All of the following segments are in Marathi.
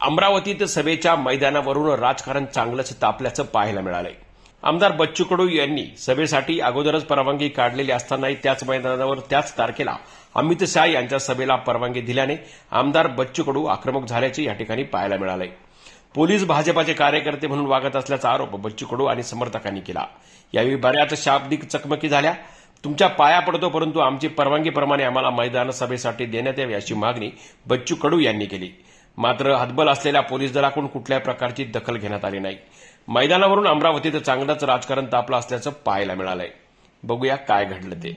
अमरावतीत सभेच्या मैदानावरून राजकारण चांगलंच तापल्याचं पाहायला मिळालंय. आमदार बच्चू कडू यांनी सभेसाठी अगोदरच परवानगी काढलेली असतानाही त्याच मैदानावर त्याच तारखेला अमित शहा यांच्या सभेला परवानगी दिल्याने आमदार बच्चू कडू आक्रमक झाल्याचे या ठिकाणी पाहायला मिळालंय. पोलीस भाजपाचे कार्यकर्ते म्हणून वागत असल्याचा आरोप बच्चू कडू आणि समर्थकांनी केला. यावेळी बऱ्याच शाब्दिक चकमकी झाल्या. तुमच्या पाया पडतो परंतु आमची परवानगीप्रमाणे आम्हाला मैदान सभेसाठी देण्यात यावी अशी मागणी बच्चू कडू यांनी केली. मात्र हतबल असलेल्या पोलीस दलाकडून कुठल्याही प्रकारची दखल घेण्यात आली नाही. मैदानावरून अमरावतीत चांगलंच राजकारण तापलं असल्याचं पाहायला मिळालंय. बघूया काय घडलं ते.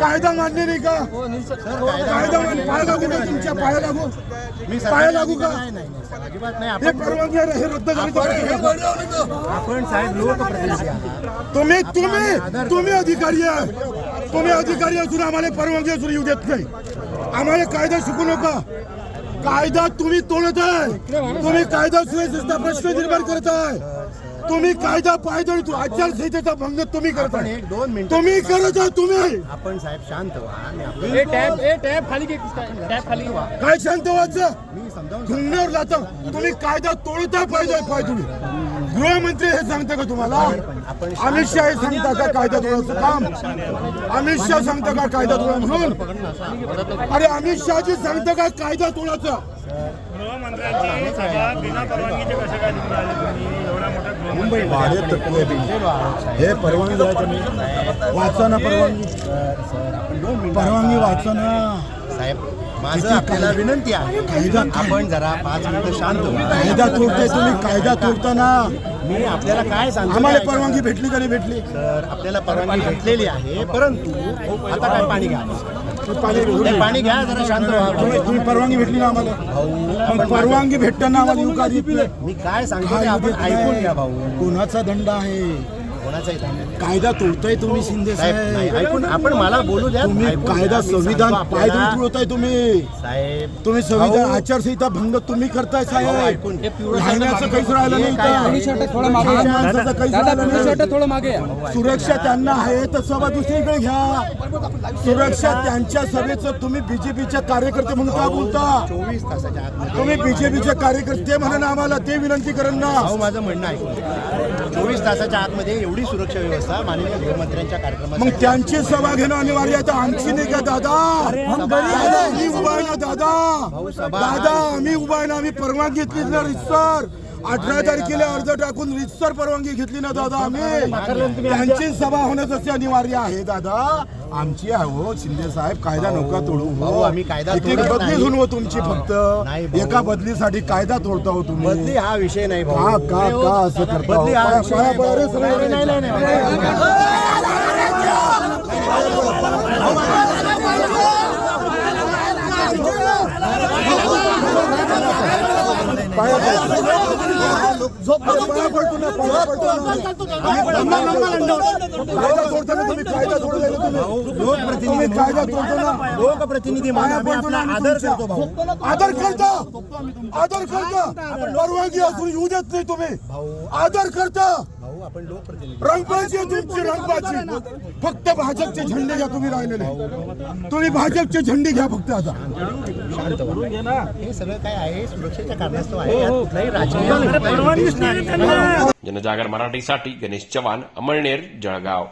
कायदा मान्य नाही का? कायदा मान्य पाय लागू का तुमच्या? पाया लागू? पाया लागू का? हे परवानगी हे रद्द आपण साहेब आहात. तुम्ही तुम्ही तुम्ही अधिकारी आहे तुम्ही अधिकारी असून आम्हाला परवानगी असून येऊ देत नाही. आम्हाला कायदा शिकू नका. कायदा तुम्ही तोडत आहे. तुम्ही कायदा सुव्यवस्थेचा प्रश्न निर्माण करत आहे. तुम्ही कायदा पायदळ आचारसंहितेचा भंग तुम्ही करत आपण आहे एक दोन मिनिटं तुम्ही करत आहे तुम्ही. आपण साहेब शांत व्हा आणि आपण- टॅब ए टॅब खाली घे टॅब खाली व्हा काय शांत व्हायचं? मी समजावून गुन्ह्यावर जाता तुम्ही कायदा तोडता पाहिजे पाय तुम्ही. गृहमंत्री हे सांगता का तुम्हाला? अमित शहा हे सांगता का कायदा तोडायचं काम? अमित शहा सांगता का कायदा तोडा म्हणून. अरे अमित शहाजी सांगता का कायदा तोडायचं? गृहमंत्र्यांची सभा बिना परवानगीचे कसे काय आले? तुम्ही भाडे तत्व हे परवानगी द्यायचं नाही वाचा ना परवानगी. परवानगी वाचा ना. साहेब माझं आपल्याला विनंती आहे. कायदा आपण जरा पाच मिनिटं शांत कायदा तोडते तुम्ही कायदा तोडताना मी आपल्याला काय सांगतो आम्हाला परवानगी भेटली का नाही भेटली? तर आपल्याला परवानगी भेटलेली आहे परंतु आता काय पाणी घ्या. पाणी घ्या जरा शांत तुम्ही व्हा. तुम्ही परवानगी भेटली ना आम्हाला? मग परवानगी भेटताना आम्हाला? मी काय सांगतो ते आपण? ऐकून घ्या भाऊ. कोणाचा दंड आहे? कोणाचाही. कायदा तोडताय तुम्ही शिंदे साहेब नाही, ऐकून आपण मला बोलू द्या तुम्ही ऐकून घ्या. कायदा मी सांगतो संविधान पाय आपल्याला. तुळताय तुम्ही साहेब तुम्ही संविधान आचारसंहिता भंग तुम्ही करताय साहेब ऐकून घ्या. राहण्याचं काहीच राहिलं हे नाही काय आहे? इथं. लहान माणसाचं काहीच राहिलं नाही. थोडं मागे या. सुरक्षा त्यांना आहे तर सभा दुसरीकडे घ्या सुरक्षा त्यांच्या सभेचं तुम्ही बीजेपीच्या कार्यकर्ते म्हणून का बोलता चोवीस तासाच्या तुम्ही बीजेपीचे कार्यकर्ते म्हणून आम्हाला ते विनंती ना भाऊ माझं म्हणणं आहे चोवीस तासाच्या आतमध्ये एवढी सुरक्षा व्यवस्था माननीय गृहमंत्र्यांच्या मग कार्यक्रमात त्यांची सभा घेणं अनिवार्य आहे. तर आमची नाही का दादा? दादा मी उभा आहे. ना दादा. दादा आम्ही उभा आहे. ना आम्ही परवानगी घेतली रितसर अठरा तारखेला अर्ज टाकून रितसर परवानगी घेतली ना दादा आम्ही त्यांची सभा होणं तसे अनिवार्य आहे दादा आमची आहे हो शिंदे साहेब कायदा नका तोडू हो आम्ही कायदा बदली हो तुमची फक्त. एका बदलीसाठी कायदा तोडता हो तुम्ही बदली हा विषय नाही का भाऊ का का असं करता हो? बदली हा विषय नाही, पडा रे भाऊ. सगळे. नाही, नाही, नाही, नाही. पाया पडतो. झोप रे, पाया पडतो ना पाया पडतो ना. लंबा, लंबा लंडा. कायदा तोडताना तुम्ही कायदा तोडला ना तुम्ही. लोकप्रतिनिधी तुम्ही कायदा तोडतो ना. लोकप्रतिनिधी म्हणून पाया आम्ही पडतो आपला ना आदर. करतो भाऊ. आदर करता. आदर करता परवानगी असून येऊ देत नाही तुम्ही. आदर करता. भाऊ आपण लोकप्रतिनिधी रंगबाजी आहे तुमची रंगबाजी. फक्त भाजपचे झेंडे घ्या तुम्ही राहिलेले. तुम्ही भाजपचे झेंडे घ्या फक्त आता. शांत व्हा. हे सगळं काय आहे? सुरक्षेच्या कारणास्तव आहे. यात कुठलाही राजकीय उद्देश नाही. जनजागर मराठीसाठी गणेश चव्हाण अमळनेर जळगाव.